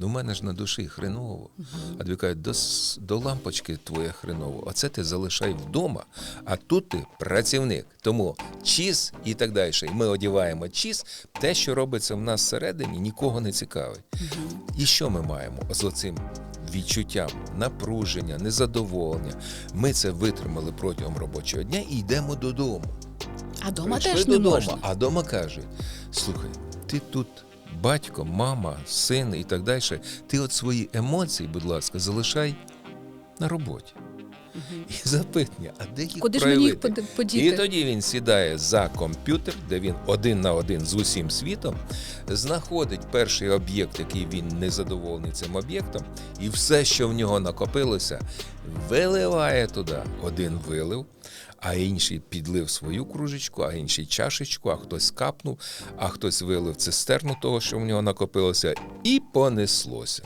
Ну, в мене ж на душі хреново. А дві кажуть, до, до лампочки твоє хреново. Оце ти залишай вдома, а тут ти працівник. Тому чіз і так далі. І ми одіваємо чіз. Те, що робиться в нас всередині, нікого не цікавить. І що ми маємо з оцим відчуттям напруження, незадоволення? Ми це витримали протягом робочого дня і йдемо додому. А дома Прийшли теж не додому, можна. А дома кажуть: слухай, ти тут батько, мама, син і так далі. Ти от свої емоції, будь ласка, залишай на роботі. І запитання, а де їх Куди ж мені їх проявити? подіти? І тоді він сідає за комп'ютер, де він один на один з усім світом, знаходить перший об'єкт, який він незадоволений цим об'єктом, і все, що в нього накопилося, виливає туди. Один вилив, а інший підлив свою кружечку, а інший чашечку, а хтось капнув, а хтось вилив цистерну того, що в нього накопилося, і понеслося.